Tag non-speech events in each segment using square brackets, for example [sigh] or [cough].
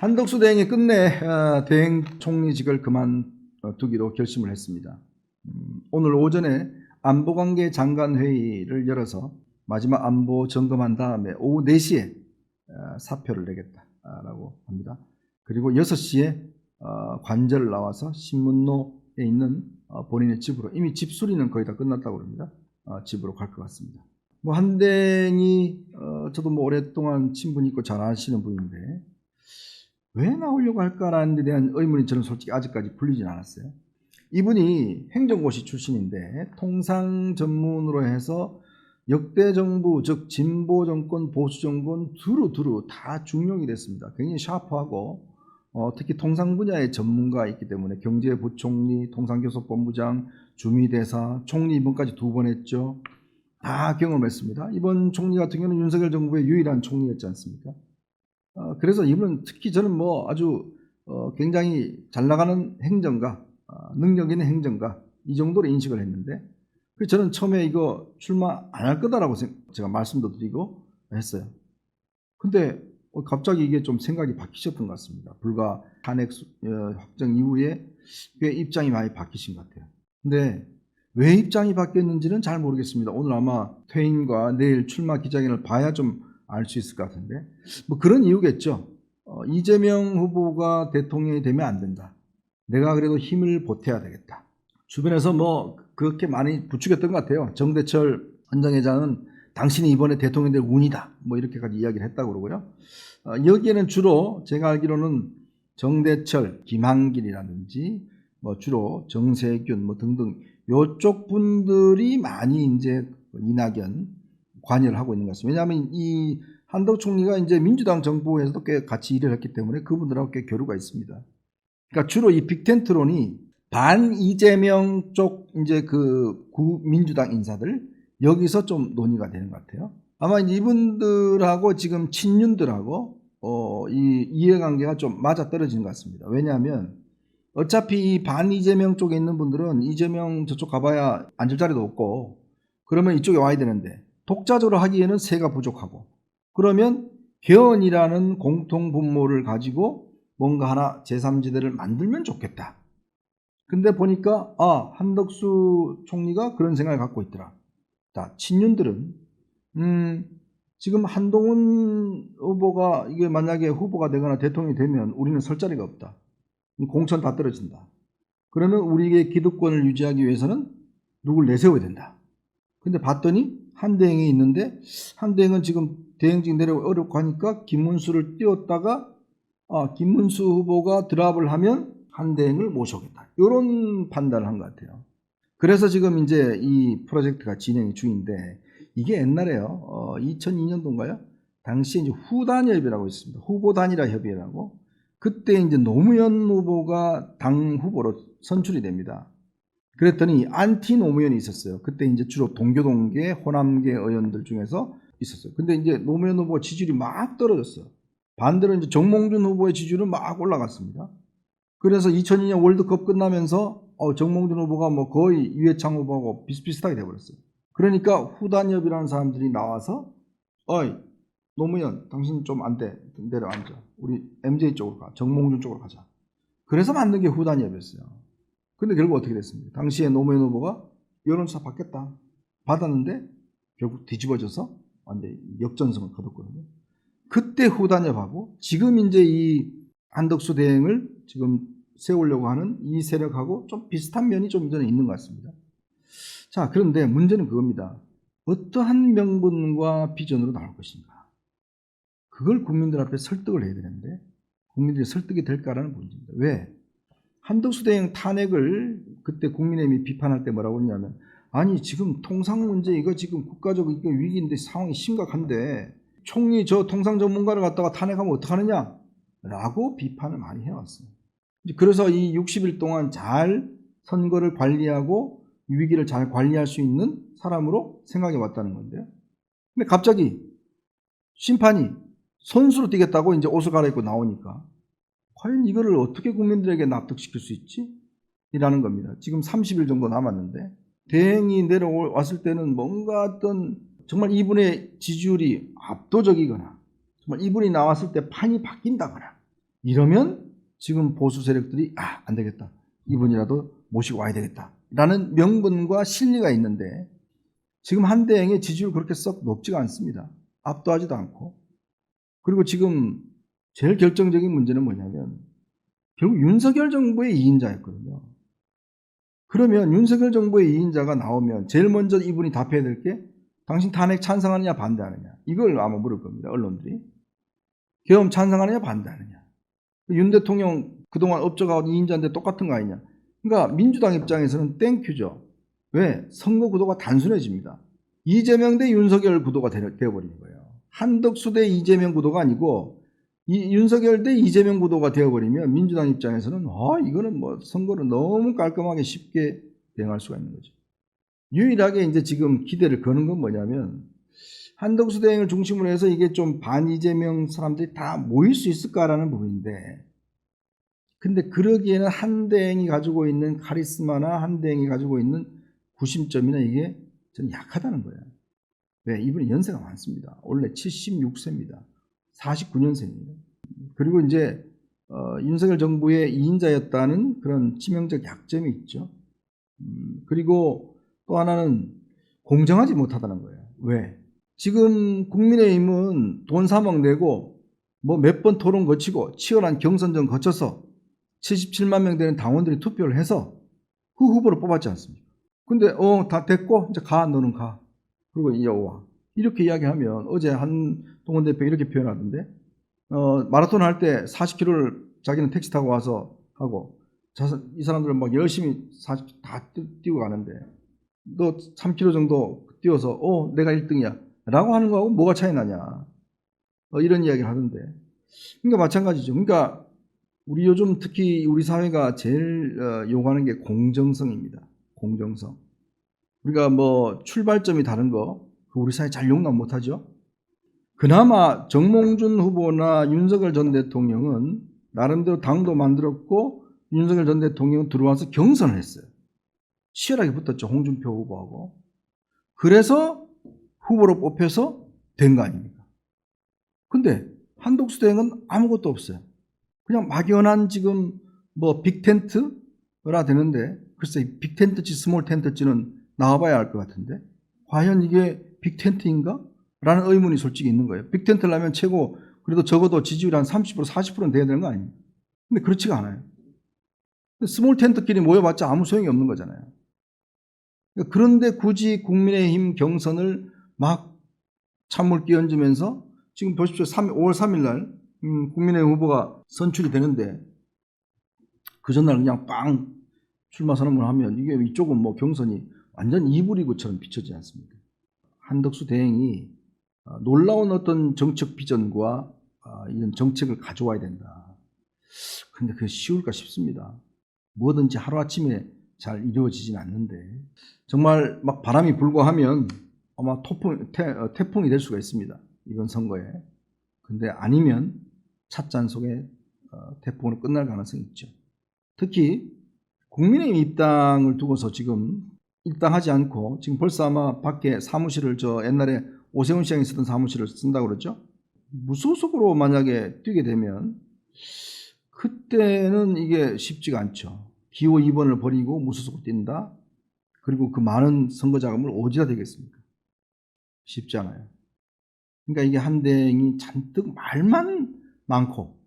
한덕수 대행이 끝내 어, 대행 총리직을 그만두기로 결심을 했습니다. 음, 오늘 오전에 안보관계 장관 회의를 열어서 마지막 안보 점검한 다음에 오후 4시에 어, 사표를 내겠다라고 합니다. 그리고 6시에 어, 관절 나와서 신문로에 있는 어, 본인의 집으로 이미 집 수리는 거의 다 끝났다고 합니다. 어, 집으로 갈 것 같습니다. 뭐 한댕이 어, 저도 뭐 오랫동안 친분 있고 잘 아시는 분인데 왜 나오려고 할까라는 데 대한 의문이 저는 솔직히 아직까지 풀리진 않았어요. 이분이 행정고시 출신인데 통상 전문으로 해서 역대 정부 즉 진보 정권 보수 정권 두루 두루 다 중용이 됐습니다. 굉장히 샤프하고 어, 특히 통상 분야의 전문가이기 때문에 경제부총리, 통상교섭본부장, 주미대사, 총리 이번까지 두 번 했죠. 다 경험했습니다. 이번 총리 같은 경우는 윤석열 정부의 유일한 총리였지 않습니까? 어, 그래서 이분은 특히 저는 뭐 아주 어, 굉장히 잘 나가는 행정가, 어, 능력 있는 행정가 이 정도로 인식을 했는데 그래서 저는 처음에 이거 출마 안 할 거다라고 생- 제가 말씀도 드리고 했어요. 근데 어, 갑자기 이게 좀 생각이 바뀌셨던 것 같습니다. 불과 탄핵 확정 이후에 꽤 입장이 많이 바뀌신 것 같아요. 근데 왜 입장이 바뀌었는지는 잘 모르겠습니다. 오늘 아마 퇴임과 내일 출마 기자회견을 봐야 좀 알 수 있을 것 같은데 뭐 그런 이유겠죠. 어, 이재명 후보가 대통령이 되면 안 된다. 내가 그래도 힘을 보태야 되겠다. 주변에서 뭐 그렇게 많이 부추겼던 것 같아요. 정대철 헌정회장은 당신이 이번에 대통령 될 운이다. 뭐 이렇게까지 이야기를 했다고 그러고요. 어, 여기에는 주로 제가 알기로는 정대철, 김한길이라든지 뭐 주로 정세균 뭐 등등 요쪽 분들이 많이 이제 이낙연 관여를 하고 있는 것 같습니다. 왜냐하면 이 한덕 총리가 이제 민주당 정부에서도 꽤 같이 일을 했기 때문에 그분들하고 꽤 교류가 있습니다. 그러니까 주로 이 빅텐트론이 반 이재명 쪽 이제 그구 민주당 인사들 여기서 좀 논의가 되는 것 같아요. 아마 이분들하고 지금 친윤들하고 어, 이 이해관계가 좀 맞아 떨어지는 것 같습니다. 왜냐하면 어차피 이 반 이재명 쪽에 있는 분들은 이재명 저쪽 가봐야 앉을 자리도 없고 그러면 이쪽에 와야 되는데 독자적으로 하기에는 세가 부족하고 그러면 개헌이라는 공통 분모를 가지고 뭔가 하나 제3지대를 만들면 좋겠다. 근데 보니까 아 한덕수 총리가 그런 생각을 갖고 있더라. 자 친윤들은 음 지금 한동훈 후보가 이게 만약에 후보가 되거나 대통령이 되면 우리는 설 자리가 없다. 이 공천 다 떨어진다. 그러면 우리의 기득권을 유지하기 위해서는 누굴 내세워야 된다. 근데 봤더니 한 대행이 있는데 한 대행은 지금 대행 직 내려고 어렵고 하니까 김문수를 띄웠다가 아, 김문수 후보가 드랍을 하면 한 대행을 모셔오겠다. 이런 판단을 한 것 같아요. 그래서 지금 이제 이 프로젝트가 진행이 중인데 이게 옛날에요. 어, 2002년도인가요? 당시에 이제 후단협이라고 있습니다. 후보 단일화 협의회라고. 그때 이제 노무현 후보가 당 후보로 선출이 됩니다. 그랬더니 안티 노무현이 있었어요. 그때 이제 주로 동교동계, 호남계 의원들 중에서 있었어요. 근데 이제 노무현 후보 지지율이 막 떨어졌어요. 반대로 이제 정몽준 후보의 지지율은 막 올라갔습니다. 그래서 2002년 월드컵 끝나면서 어, 정몽준 후보가 뭐 거의 이회창 후보하고 비슷비슷하게 돼버렸어요. 그러니까 후단협이라는 사람들이 나와서 어이 노무현 당신 좀 안 돼. 내려앉아. 우리 MJ 쪽으로 가. 정몽준 쪽으로 가자. 그래서 만든 게 후단협이었어요. 근데 결국 어떻게 됐습니까? 당시에 노무현 후보가 여론조사 받겠다. 받았는데 결국 뒤집어져서 완전 역전승을 거뒀거든요. 그때 후단협하고 지금 이제 이 한덕수 대행을 지금 세우려고 하는 이 세력하고 좀 비슷한 면이 좀 전에 있는 것 같습니다. 자, 그런데 문제는 그겁니다. 어떠한 명분과 비전으로 나올 것인가? 그걸 국민들 앞에 설득을 해야 되는데 국민들이 설득이 될까라는 문제입니다. 왜? 한덕수 대행 탄핵을 그때 국민의힘이 비판할 때 뭐라고 했냐면 아니 지금 통상 문제 이거 지금 국가적 이게 위기인데 상황이 심각한데 총리 저 통상 전문가를 갖다가 탄핵하면 어떡하느냐 라고 비판을 많이 해왔어요. 그래서 이 60일 동안 잘 선거를 관리하고 위기를 잘 관리할 수 있는 사람으로 생각해 왔다는 건데요. 근데 갑자기 심판이 선수로 뛰겠다고 이제 옷을 갈아입고 나오니까 과연 이거를 어떻게 국민들에게 납득시킬 수 있지? 이라는 겁니다. 지금 30일 정도 남았는데 대행이 내려왔을 때는 뭔가 어떤 정말 이분의 지지율이 압도적이거나 정말 이분이 나왔을 때 판이 바뀐다거나 이러면 지금 보수 세력들이 아, 안 되겠다. 이분이라도 모시고 와야 되겠다. 라는 명분과 실리가 있는데 지금 한대행의 지지율 그렇게 썩 높지가 않습니다. 압도하지도 않고. 그리고 지금 제일 결정적인 문제는 뭐냐면 결국 윤석열 정부의 2인자였거든요. 그러면 윤석열 정부의 2인자가 나오면 제일 먼저 이분이 답해야 될 게 당신 탄핵 찬성하느냐 반대하느냐 이걸 아마 물을 겁니다. 언론들이. 계엄 찬성하느냐 반대하느냐. 윤 대통령 그동안 업적하고 2인자인데 똑같은 거 아니냐. 그러니까 민주당 입장에서는 땡큐죠. 왜? 선거 구도가 단순해집니다. 이재명 대 윤석열 구도가 되- 되어버린 거예요. 한덕수 대 이재명 구도가 아니고 이 윤석열 대 이재명 구도가 되어버리면 민주당 입장에서는 아 이거는 뭐 선거를 너무 깔끔하게 쉽게 대응할 수가 있는 거죠. 유일하게 이제 지금 기대를 거는 건 뭐냐면 한덕수 대행을 중심으로 해서 이게 좀 반 이재명 사람들이 다 모일 수 있을까라는 부분인데 근데 그러기에는 한 대행이 가지고 있는 카리스마나 한 대행이 가지고 있는 구심점이나 이게 저는 약하다는 거예요. 왜? 이분이 연세가 많습니다. 원래 76세입니다. 49년생이에요. 그리고 이제 어, 윤석열 정부의 2인자였다는 그런 치명적 약점이 있죠. 음, 그리고 또 하나는 공정하지 못하다는 거예요. 왜? 지금 국민의힘은 돈 3억 내고 뭐 몇 번 토론 거치고 치열한 경선전 거쳐서 77만 명 되는 당원들이 투표를 해서 그 후보를 뽑았지 않습니까? 근데 어 다 됐고 이제 가 너는 가 그리고 이제 와 이렇게 이야기하면 어제 한동훈 대표 이렇게 표현하던데 어 마라톤 할 때 40km를 자기는 택시 타고 와서 하고 자, 이 사람들은 막 열심히 40, 다 뛰- 뛰고 가는데 너 3km 정도 뛰어서 어 내가 1등이야 라고 하는 거하고 뭐가 차이 나냐 어, 이런 이야기를 하던데 그러니까 마찬가지죠 그러니까 우리 요즘 특히 우리 사회가 제일 어, 요구하는 게 공정성입니다. 공정성. 우리가 뭐 출발점이 다른 거 그거 우리 사회 잘 용납 못하죠. 그나마 정몽준 후보나 윤석열 전 대통령은 나름대로 당도 만들었고 윤석열 전 대통령은 들어와서 경선을 했어요. 치열하게 붙었죠. 홍준표 후보하고. 그래서 후보로 뽑혀서 된 거 아닙니까? 근데 한독수 대행은 아무것도 없어요. 그냥 막연한 지금 뭐 빅텐트라 되는데 글쎄 빅텐트지 스몰 텐트지는 나와봐야 알 것 같은데 과연 이게 빅텐트인가? 라는 의문이 솔직히 있는 거예요. 빅텐트라면 최고 그래도 적어도 지지율 한 30% 40%는 돼야 되는 거 아닙니까? 근데 그렇지가 않아요. 스몰 텐트끼리 모여봤자 아무 소용이 없는 거잖아요. 그러니까 그런데 굳이 국민의힘 경선을 막 찬물 끼얹으면서 지금 보십시오. 3, 5월 3일 날 음, 국민의힘 후보가 선출이 되는데 그 전날 그냥 빵 출마 선언을 하면 이게 이쪽은 뭐 경선이 완전 이불이고처럼 비춰지지 않습니까? 한덕수 대행이 어, 놀라운 어떤 정책 비전과 어, 이런 정책을 가져와야 된다. 근데 그게 쉬울까 싶습니다. 뭐든지 하루아침에 잘 이루어지진 않는데 정말 막 바람이 불고 하면 아마 토풍, 태, 어, 태풍이 될 수가 있습니다. 이번 선거에. 근데 아니면 찻잔 속에 어, 태풍으로 끝날 가능성이 있죠. 특히 국민의힘 입당을 두고서 지금 입당하지 않고 지금 벌써 아마 밖에 사무실을 저 옛날에 오세훈 시장이 쓰던 사무실을 쓴다고 그러죠. 무소속으로 만약에 뛰게 되면 그때는 이게 쉽지가 않죠. 기호 2번을 버리고 무소속으로 뛴다. 그리고 그 많은 선거 자금을 어디다 대겠습니까? 쉽지 않아요. 그러니까 이게 한 대행이 잔뜩 말만 많고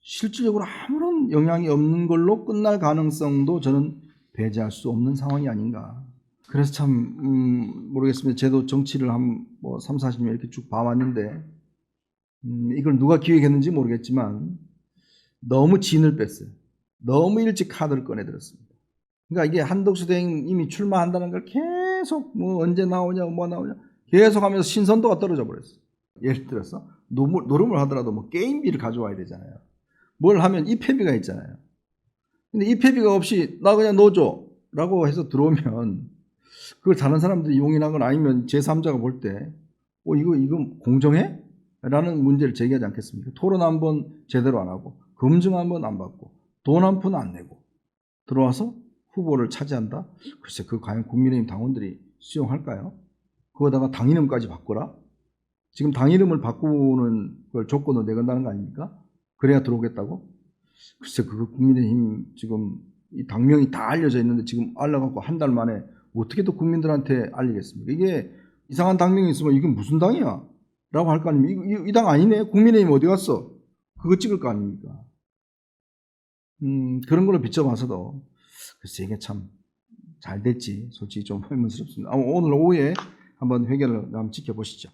실질적으로 아무런 영향이 없는 걸로 끝날 가능성도 저는 배제할 수 없는 상황이 아닌가. 그래서 참 음, 모르겠습니다. 저도 정치를 한뭐 3, 40년 이렇게 쭉 봐왔는데 음, 이걸 누가 기획했는지 모르겠지만 너무 진을 뺐어요. 너무 일찍 카드를 꺼내들었습니다. 그러니까 이게 한덕수 대행 이미 출마한다는 걸 계속 뭐 언제 나오냐 뭐 나오냐 계속 하면서 신선도가 떨어져 버렸어요. 예를 들어서 노물, 노름을 하더라도 뭐 게임비를 가져와야 되잖아요. 뭘 하면 입회비가 있잖아요. 근데 입회비가 없이 나 그냥 넣어줘 라고 해서 들어오면 그걸 다른 사람들이 용인하거나 아니면 제3자가 볼 때 어, 이거, 이거 공정해? 라는 문제를 제기하지 않겠습니까? 토론 한 번 제대로 안 하고 검증 한 번 안 받고 돈 한 푼 안 내고 들어와서 후보를 차지한다? 글쎄 그 과연 국민의힘 당원들이 수용할까요? 그거다가 당 이름까지 바꾸라? 지금 당 이름을 바꾸는 걸 조건으로 내건다는 거 아닙니까? 그래야 들어오겠다고? 글쎄 그 국민의힘 지금 이 당명이 다 알려져 있는데 지금 알려갖고 한 달 만에 어떻게 또 국민들한테 알리겠습니까? 이게 이상한 당명이 있으면 이게 무슨 당이야? 라고 할 거 아닙니까? 이당 아니네? 국민의힘 어디 갔어? 그거 찍을 거 아닙니까? 음, 그런 걸로 비춰봐서도 글쎄 이게 참 잘 됐지. 솔직히 좀 [laughs] 의문스럽습니다. 오늘 오후에 한번 회견을 한번 지켜보시죠.